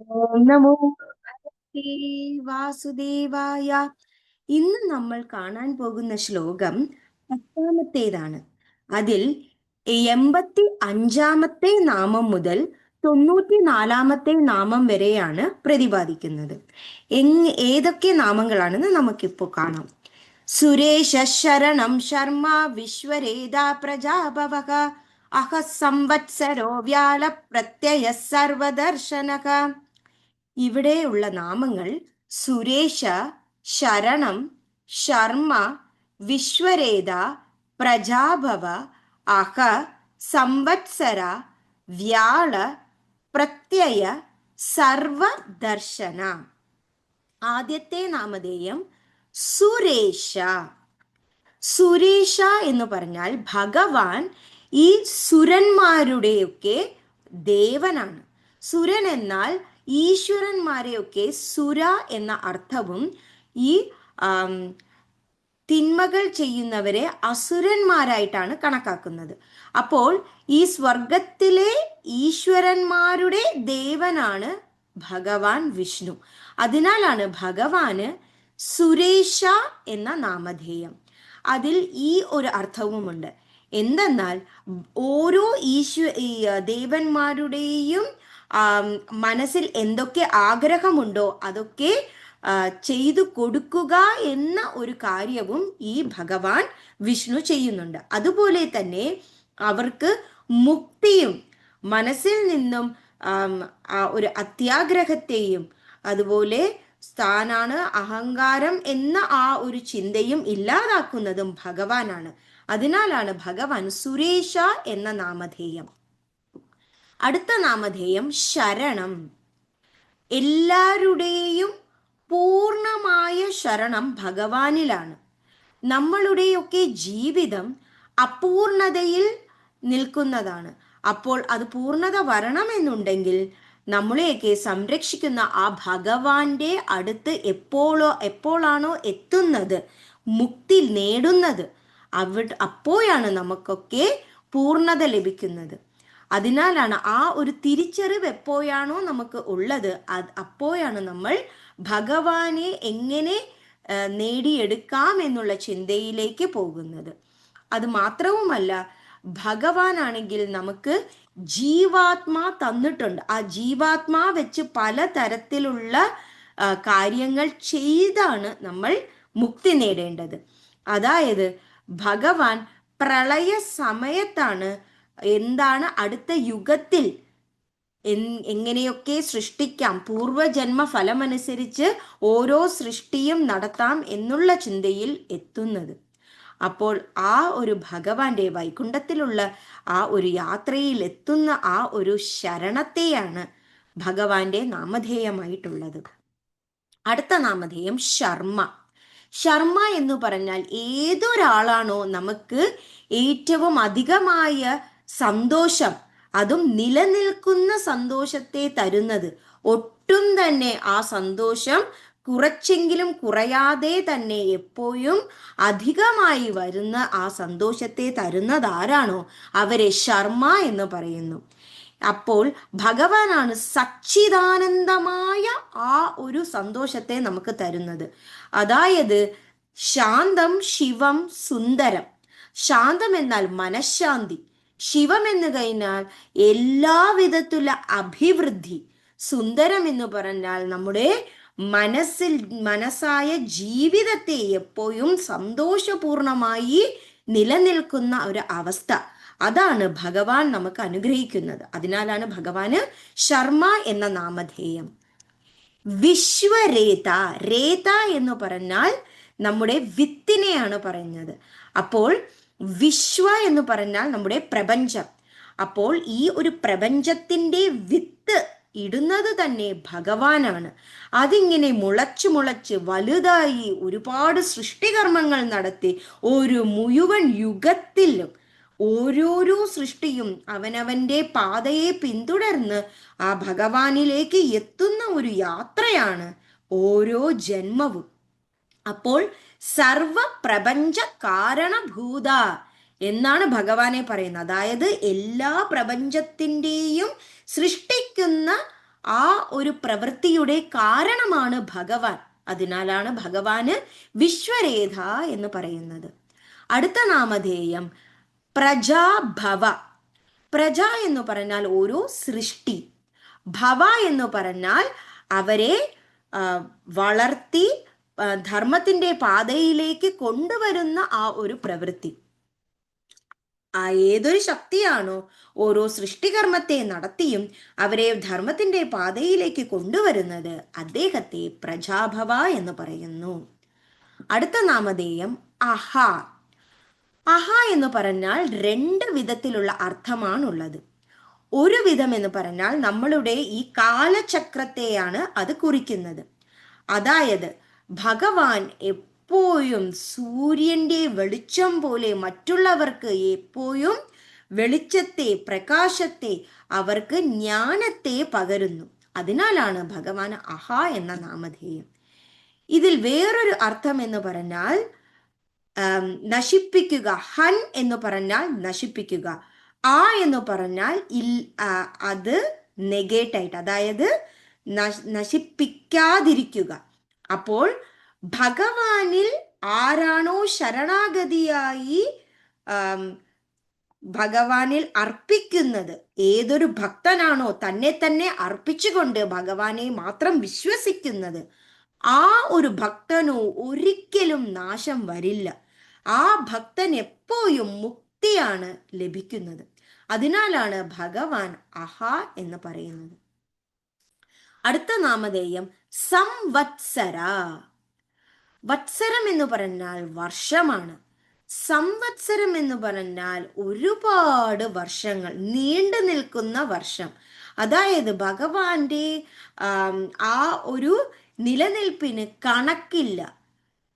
നമോ വാസുദേവായ. ഇന്ന് നമ്മൾ കാണാൻ പോകുന്ന ശ്ലോകം പത്താമത്തേതാണ്. അതിൽ എൺപത്തി അഞ്ചാമത്തെ നാമം മുതൽ തൊണ്ണൂറ്റി നാലാമത്തെ നാമം വരെയാണ് പ്രതിപാദിക്കുന്നത്. എങ് ഏതൊക്കെ നാമങ്ങളാണെന്ന് നമുക്കിപ്പോൾ കാണാം. സുരേഷ ശരണം ശർമ്മ വിശ്വരേത പ്രജാഭവക. അഹ സംവത്സരോ വ്യാല പ്രത്യയ സർവദർശനക. ഇവിടെയുള്ള നാമങ്ങൾ സുരേഷ ശരണം ശർമ്മ വിശ്വരേത പ്രജാഭവ അഹ സംവത്സര വ്യാള പ്രത്യയ സർവദർശന. ആദ്യത്തെ നാമധേയം സുരേഷ സുരേഷ എന്ന് പറഞ്ഞാൽ ഭഗവാൻ ഈ സുരന്മാരുടെയൊക്കെ ദേവനാണ്. സുരൻ എന്നാൽ ഈശ്വരന്മാരെയൊക്കെ സുര എന്ന അർത്ഥവും ഈ തിന്മകൾ ചെയ്യുന്നവരെ അസുരന്മാരായിട്ടാണ് കണക്കാക്കുന്നത്. അപ്പോൾ ഈ സ്വർഗത്തിലെ ഈശ്വരന്മാരുടെ ദേവനാണ് ഭഗവാൻ വിഷ്ണു. അതിനാലാണ് ഭഗവാന് സുരേഷ എന്ന നാമധേയം. അതിൽ ഈ ഒരു അർത്ഥവുമുണ്ട്. എന്തെന്നാൽ ഓരോ ഈശ്വ ദേവന്മാരുടെയും മനസ്സിൽ എന്തൊക്കെ ആഗ്രഹമുണ്ടോ അതൊക്കെ ചെയ്തു കൊടുക്കുക എന്ന ഒരു കാര്യവും ഈ ഭഗവാൻ വിഷ്ണു ചെയ്യുന്നുണ്ട്. അതുപോലെ തന്നെ അവർക്ക് മുക്തിയും മനസ്സിൽ നിന്നും ഒരു അത്യാഗ്രഹത്തെയും അതുപോലെ സ്ഥാനാണ് അഹങ്കാരം എന്ന ആ ഒരു ചിന്തയും ഇല്ലാതാക്കുന്നതും ഭഗവാനാണ്. അതിനാലാണ് ഭഗവാൻ സുരേഷ എന്ന നാമധേയം. അടുത്ത നാമധേയം ശരണം. എല്ലാവരുടെയും പൂർണമായ ശരണം ഭഗവാനിലാണ്. നമ്മളുടെയൊക്കെ ജീവിതം അപൂർണതയിൽ നിൽക്കുന്നതാണ്. അപ്പോൾ അത് പൂർണത വരണമെന്നുണ്ടെങ്കിൽ നമ്മളെയൊക്കെ സംരക്ഷിക്കുന്ന ആ ഭഗവാന്റെ അടുത്ത് എപ്പോഴോ എപ്പോഴാണോ എത്തുന്നത്? മുക്തി നേടുന്നത്. അവ അപ്പോഴാണ് നമുക്കൊക്കെ പൂർണത ലഭിക്കുന്നത്. അതിനാലാണ് ആ ഒരു തിരിച്ചറിവ് എപ്പോഴാണോ നമുക്ക് ഉള്ളത്. അപ്പോഴാണ് നമ്മൾ ഭഗവാനെ എങ്ങനെ നേടിയെടുക്കാം എന്നുള്ള ചിന്തയിലേക്ക് പോകുന്നത്. അത് മാത്രവുമല്ല ഭഗവാനാണെങ്കിൽ നമുക്ക് ജീവാത്മാ തന്നിട്ടുണ്ട്. ആ ജീവാത്മാ വെച്ച് പല തരത്തിലുള്ള കാര്യങ്ങൾ ചെയ്താണ് നമ്മൾ മുക്തി നേടേണ്ടത്. അതായത് ഭഗവാൻ പ്രളയ സമയത്താണ് എന്താണ് അടുത്ത യുഗത്തിൽ എങ്ങനെയൊക്കെ സൃഷ്ടിക്കാം? പൂർവജന്മ ഫലമനുസരിച്ച് ഓരോ സൃഷ്ടിയും നടത്താം എന്നുള്ള ചിന്തയിൽ എത്തുന്നത്. അപ്പോൾ ആ ഒരു ഭഗവാന്റെ വൈകുണ്ഠത്തിലുള്ള ആ ഒരു യാത്രയിൽ എത്തുന്ന ആ ഒരു ശരണത്തെയാണ് ഭഗവാന്റെ നാമധേയമായിട്ടുള്ളത്. അടുത്ത നാമധേയം ശർമ്മ. ശർമ്മ എന്ന് പറഞ്ഞാൽ ഏതൊരാളാണോ നമുക്ക് ഏറ്റവും അധികമായ സന്തോഷം. അതും നിലനിൽക്കുന്ന സന്തോഷത്തെ തരുന്നത്. ഒട്ടും തന്നെ ആ സന്തോഷം കുറച്ചെങ്കിലും കുറയാതെ തന്നെ എപ്പോഴും അധികമായി വരുന്ന ആ സന്തോഷത്തെ തരുന്നത് ആരാണോ? അവരെ ശർമ്മ എന്ന് പറയുന്നു. അപ്പോൾ ഭഗവാനാണ് സച്ചിദാനന്ദമായ ആ ഒരു സന്തോഷത്തെ നമുക്ക് തരുന്നത്. അതായത് ശാന്തം ശിവം സുന്ദരം. ശാന്തം എന്നാൽ മനഃശാന്തി. ശിവം എന്ന് കഴിഞ്ഞാൽ എല്ലാവിധത്തിലുള്ള അഭിവൃദ്ധി സുന്ദരം എന്ന് പറഞ്ഞാൽ നമ്മുടെ മനസ്സിൽ മനസ്സായ ജീവിതത്തെ എപ്പോഴും സന്തോഷപൂർണമായി നിലനിൽക്കുന്ന ഒരു അവസ്ഥ. അതാണ് ഭഗവാൻ നമുക്ക് അനുഗ്രഹിക്കുന്നത്. അതിനാലാണ് ഭഗവാന് ശർമ്മ എന്ന നാമധേയം. വിശ്വരേത രേത എന്ന് പറഞ്ഞാൽ നമ്മുടെ വിത്തിനെയാണ് പറയുന്നത്. അപ്പോൾ വിശ്വ എന്ന് പറഞ്ഞാൽ നമ്മുടെ പ്രപഞ്ചം. അപ്പോൾ ഈ ഒരു പ്രപഞ്ചത്തിന്റെ വിത്ത് ഇടുന്നത് തന്നെ ഭഗവാനാണ്. അതിങ്ങനെ മുളച്ചു മുളച്ച് വലുതായി ഒരുപാട് സൃഷ്ടികർമ്മങ്ങൾ നടത്തി ഒരു മുഴുവൻ യുഗത്തിലും ഓരോരോ സൃഷ്ടിയും അവനവന്റെ പാതയെ പിന്തുടർന്ന് ആ ഭഗവാനിലേക്ക് എത്തുന്ന ഒരു യാത്രയാണ് ഓരോ ജന്മവും. അപ്പോൾ സർവ പ്രപഞ്ച കാരണഭൂത എന്നാണ് ഭഗവാനെ പറയുന്നത്. അതായത് എല്ലാ പ്രപഞ്ചത്തിന്റെയും സൃഷ്ടിക്കുന്ന ആ ഒരു പ്രവൃത്തിയുടെ കാരണമാണ് ഭഗവാൻ. അതിനാലാണ് ഭഗവാന് വിശ്വരേഖ എന്ന് പറയുന്നത്. അടുത്ത നാമധേയം പ്രജാഭവ. പ്രജ എന്ന് പറഞ്ഞാൽ ഓരോ സൃഷ്ടി. ഭവ എന്ന് പറഞ്ഞാൽ അവരെ വളർത്തി ധർമ്മത്തിന്റെ പാതയിലേക്ക് കൊണ്ടുവരുന്ന ആ ഒരു പ്രവൃത്തി. ആ ഏതൊരു ശക്തിയാണോ ഓരോ സൃഷ്ടികർമ്മത്തെ നടത്തിയും അവരെ ധർമ്മത്തിന്റെ പാതയിലേക്ക് കൊണ്ടുവരുന്നത് അദ്ദേഹത്തെ പ്രജാഭവ എന്ന് പറയുന്നു. അടുത്ത നാമധേയം അഹ. അഹ എന്ന് പറഞ്ഞാൽ രണ്ട് വിധത്തിലുള്ള അർത്ഥമാണുള്ളത്. ഒരു വിധം എന്ന് പറഞ്ഞാൽ നമ്മളുടെ ഈ കാലചക്രത്തെയാണ് അത് കുറിക്കുന്നത്. അതായത് ഭഗവാൻ എപ്പോഴും സൂര്യന്റെ വെളിച്ചം പോലെ മറ്റുള്ളവർക്ക് എപ്പോഴും വെളിച്ചത്തെ പ്രകാശത്തെ അവർക്ക് ജ്ഞാനത്തെ പകരുന്നു. അതിനാലാണ് ഭഗവാൻ അഹ എന്ന നാമധേയം. ഇതിൽ വേറൊരു അർത്ഥം എന്ന് പറഞ്ഞാൽ നശിപ്പിക്കുക ഹൻ എന്ന് പറഞ്ഞാൽ നശിപ്പിക്കുക. ആ എന്ന് പറഞ്ഞാൽ ഇൽ അത് നെഗേറ്റായിട്ട് അതായത് നശ്- നശിപ്പിക്കാതിരിക്കുക. അപ്പോൾ ഭഗവാനിൽ ആരാണോ ശരണാഗതിയായി ഭഗവാനിൽ അർപ്പിക്കുന്നത് ഏതൊരു ഭക്തനാണോ തന്നെ തന്നെ അർപ്പിച്ചുകൊണ്ട് ഭഗവാനെ മാത്രം വിശ്വസിക്കുന്നത് ആ ഒരു ഭക്തനോ ഒരിക്കലും നാശം വരില്ല. ആ ഭക്തൻ എപ്പോഴും മുക്തിയാണ് ലഭിക്കുന്നത്. അതിനാലാണ് ഭഗവാൻ അഹ എന്ന് പറയുന്നത്. അടുത്ത നാമധേയം സംവത്സര. വത്സരം എന്ന് പറഞ്ഞാൽ വർഷമാണ്. സംവത്സരം എന്ന് പറഞ്ഞാൽ ഒരുപാട് വർഷങ്ങൾ നീണ്ടു നിൽക്കുന്ന വർഷം. അതായത് ഭഗവാന്റെ ആ ഒരു നിലനിൽപ്പിന് കണക്കില്ല.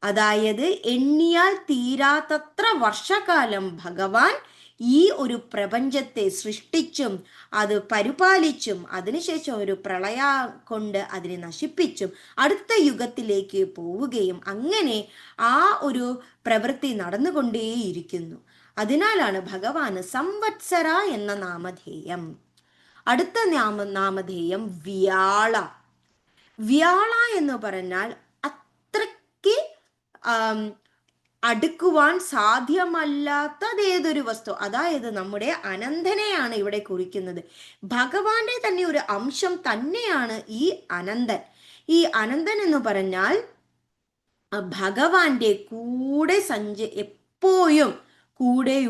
അതായത് എണ്ണിയാൽ തീരാത്തത്ര വർഷകാലം ഭഗവാൻ ഈ ഒരു പ്രപഞ്ചത്തെ സൃഷ്ടിച്ചും അത് പരിപാലിച്ചും അതിനുശേഷം ഒരു പ്രളയ കൊണ്ട് അതിനെ നശിപ്പിച്ചും അടുത്ത യുഗത്തിലേക്ക് പോവുകയും അങ്ങനെ ആ ഒരു പ്രവൃത്തി നടന്നുകൊണ്ടേയിരിക്കുന്നു. അതിനാലാണ് ഭഗവാന് സംവത്സര എന്ന നാമധേയം. അടുത്ത നാമ നാമധേയം വ്യാള. വ്യാള എന്ന് പറഞ്ഞാൽ അത്രയ്ക്ക് അടുക്കുവാൻ സാധ്യമല്ലാത്തതേതൊരു വസ്തു? അതായത് നമ്മുടെ അനന്തനെയാണ് ഇവിടെ കുറിക്കുന്നത്. ഭഗവാന്റെ തന്നെ ഒരു അംശം തന്നെയാണ് ഈ അനന്തൻ. ഈ അനന്തൻ എന്ന് പറഞ്ഞാൽ ഭഗവാന്റെ കൂടെ സഞ്ച എപ്പോഴും കൂടെ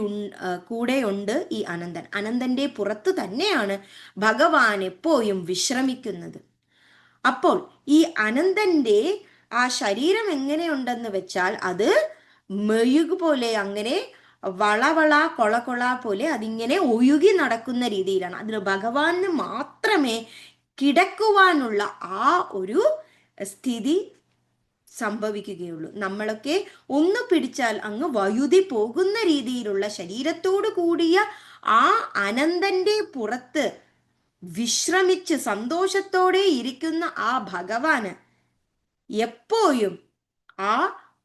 കൂടെയുണ്ട് ഈ അനന്തൻ. അനന്തന്റെ പുറത്ത് തന്നെയാണ് ഭഗവാൻ എപ്പോഴും വിശ്രമിക്കുന്നത്. അപ്പോൾ ഈ അനന്തന്റെ ആ ശരീരം എങ്ങനെയുണ്ടെന്ന് വെച്ചാൽ അത് മെഴുക് പോലെ അങ്ങനെ വളവള കൊള കൊള പോലെ അതിങ്ങനെ ഒഴുകി നടക്കുന്ന രീതിയിലാണ്. അതിന് ഭഗവാന് മാത്രമേ കിടക്കുവാനുള്ള ആ ഒരു സ്ഥിതി സംഭവിക്കുകയുള്ളൂ. നമ്മളൊക്കെ ഒന്ന് പിടിച്ചാൽ അങ്ങ് വയുതി പോകുന്ന രീതിയിലുള്ള ശരീരത്തോടു കൂടിയ ആ അനന്തന്റെ പുറത്ത് വിശ്രമിച്ച് സന്തോഷത്തോടെ ഇരിക്കുന്ന ആ ഭഗവാന് എപ്പോഴും ആ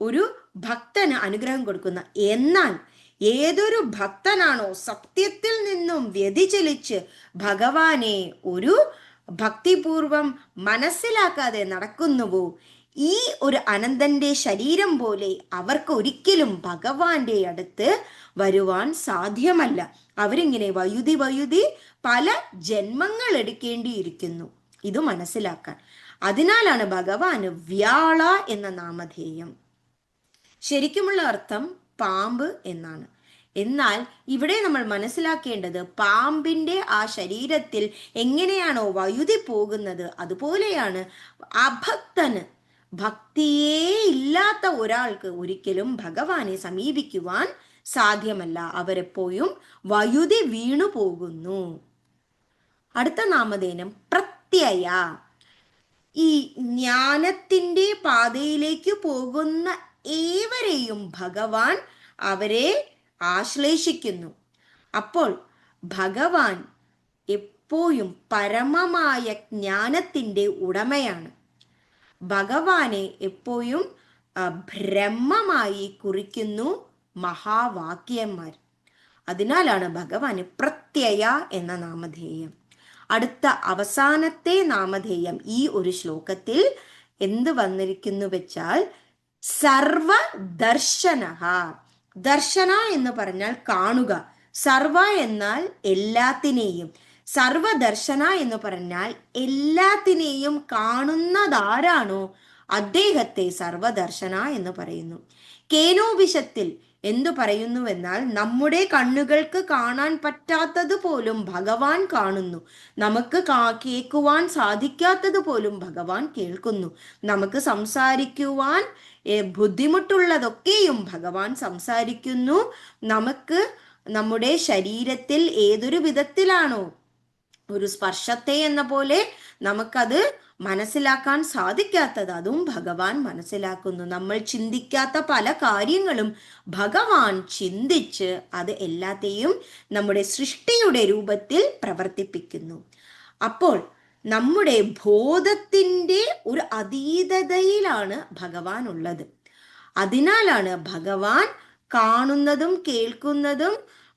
ഒരു ഭക്തന് അനുഗ്രഹം കൊടുക്കുന്ന. എന്നാൽ ഏതൊരു ഭക്തനാണോ സത്യത്തിൽ നിന്നും വ്യതിചലിച്ച് ഭഗവാനെ ഒരു ഭക്തിപൂർവം മനസ്സിലാക്കാതെ നടക്കുന്നുവോ? ഈ ഒരു അനന്തന്റെ ശരീരം പോലെ അവർക്ക് ഒരിക്കലും ഭഗവാന്റെ അടുത്ത് വരുവാൻ സാധ്യമല്ല. അവരിങ്ങനെ വയുതി വയുതി പല ജന്മങ്ങൾ എടുക്കേണ്ടിയിരിക്കുന്നു ഇത് മനസ്സിലാക്കാൻ. അതിനാലാണ് ഭഗവാന് വ്യാള എന്ന നാമധേയം. ശരിക്കുമുള്ള അർത്ഥം പാമ്പ് എന്നാണ്. എന്നാൽ ഇവിടെ നമ്മൾ മനസ്സിലാക്കേണ്ടത് പാമ്പിന്റെ ആ ശരീരത്തിൽ എങ്ങനെയാണോ വയുതി പോകുന്നത് അതുപോലെയാണ് അഭക്തന്. ഭക്തിയേ ഇല്ലാത്ത ഒരാൾക്ക് ഒരിക്കലും ഭഗവാനെ സമീപിക്കുവാൻ സാധ്യമല്ല. അവരെപ്പോഴും വയുതി വീണു പോകുന്നു. അടുത്ത നാമധേനം പ്രത്യയ. ഈ ജ്ഞാനത്തിന്റെ പാതയിലേക്ക് പോകുന്ന ഏവരെയും ഭഗവാൻ അവരെ ആശ്ലേഷിക്കുന്നു. അപ്പോൾ ഭഗവാൻ എപ്പോഴും പരമമായ ജ്ഞാനത്തിന്റെ ഉടമയാണ്. ഭഗവാനെ എപ്പോഴും ബ്രഹ്മമായി കുറിക്കുന്നു മഹാവാക്യന്മാർ. അതിനാലാണ് ഭഗവാന് പ്രത്യയ എന്ന നാമധേയം. അടുത്ത അവസാനത്തെ നാമധേയം ഈ ഒരു ശ്ലോകത്തിൽ എന്ത് വന്നിരിക്കുന്നു വെച്ചാൽ സർവദർശന ദർശന ദർശന എന്ന് പറഞ്ഞാൽ കാണുക. സർവ എന്നാൽ എല്ലാത്തിനെയും. സർവദർശന എന്ന് പറഞ്ഞാൽ എല്ലാത്തിനെയും കാണുന്നതാരാണോ? അദ്ദേഹത്തെ സർവദർശന എന്ന് പറയുന്നു. കേനോപിഷത്തിൽ എന്തു പറയുന്നുവെന്നാൽ നമ്മുടെ കണ്ണുകൾക്ക് കാണാൻ പറ്റാത്തത് പോലും ഭഗവാൻ കാണുന്നു. നമുക്ക് കേൾക്കുവാൻ സാധിക്കാത്തത് പോലും ഭഗവാൻ കേൾക്കുന്നു. നമുക്ക് സംസാരിക്കുവാൻ ബുദ്ധിമുട്ടുള്ളതൊക്കെയും ഭഗവാൻ സംസാരിക്കുന്നു. നമുക്ക് നമ്മുടെ ശരീരത്തിൽ ഏതൊരു വിധത്തിലാണോ ഒരു സ്പർശത്തെ എന്ന പോലെ നമുക്കത് മനസ്സിലാക്കാൻ സാധിക്കാത്തത് അതും ഭഗവാൻ മനസ്സിലാക്കുന്നു. നമ്മൾ ചിന്തിക്കാത്ത പല കാര്യങ്ങളും ഭഗവാൻ ചിന്തിച്ച് അത് എല്ലാത്തെയും നമ്മുടെ സൃഷ്ടിയുടെ രൂപത്തിൽ പ്രവർത്തിപ്പിക്കുന്നു. അപ്പോൾ നമ്മുടെ ബോധത്തിന്റെ ഒരു അതീതതയിലാണ് ഭഗവാൻ ഉള്ളത്. അതിനാലാണ് ഭഗവാൻ കാണുന്നതും കേൾക്കുന്നതും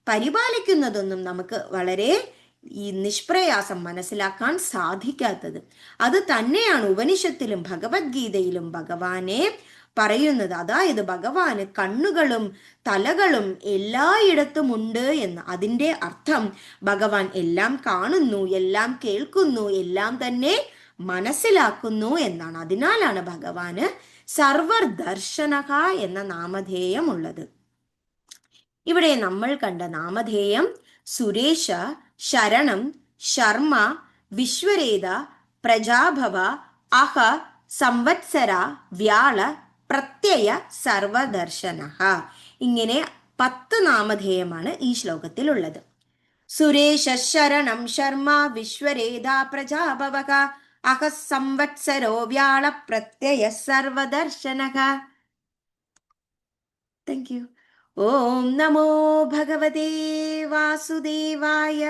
പരിപാലിക്കുന്നതൊന്നും നമുക്ക് വളരെ ഈ നിഷ്പ്രയാസം മനസ്സിലാക്കാൻ സാധിക്കാത്തത്. അത് തന്നെയാണ് ഉപനിഷത്തിലും ഭഗവത്ഗീതയിലും ഭഗവാനെ പറയുന്നത്. അതായത് ഭഗവാന് കണ്ണുകളും തലകളും എല്ലായിടത്തും ഉണ്ട് എന്ന്. അതിന്റെ അർത്ഥം ഭഗവാൻ എല്ലാം കാണുന്നു എല്ലാം കേൾക്കുന്നു എല്ലാം തന്നെ മനസ്സിലാക്കുന്നു എന്നാണ്. അതിനാലാണ് ഭഗവാന് സർവർ ദർശനക എന്ന നാമധേയം ഉള്ളത്. ഇവിടെ നമ്മൾ കണ്ട നാമധേയം സുരേഷ ശരണം ശർമ്മ വിശ്വരേത പ്രജാഭവ അഹ സംവത്സര വ്യാള പ്രത്യയ സർവദർശന. ഇങ്ങനെ പത്ത് നാമധേയമാണ് ഈ ശ്ലോകത്തിലുള്ളത്. സുരേഷ ശരണം ശർമ്മ വിശ്വരേതാ പ്രജാഭവക അഹ സംവത്സരോ വ്യാള പ്രത്യയ സർവദർശന. താങ്ക് യു ഓം നമോ ഭഗവതേ വാസുദേവായ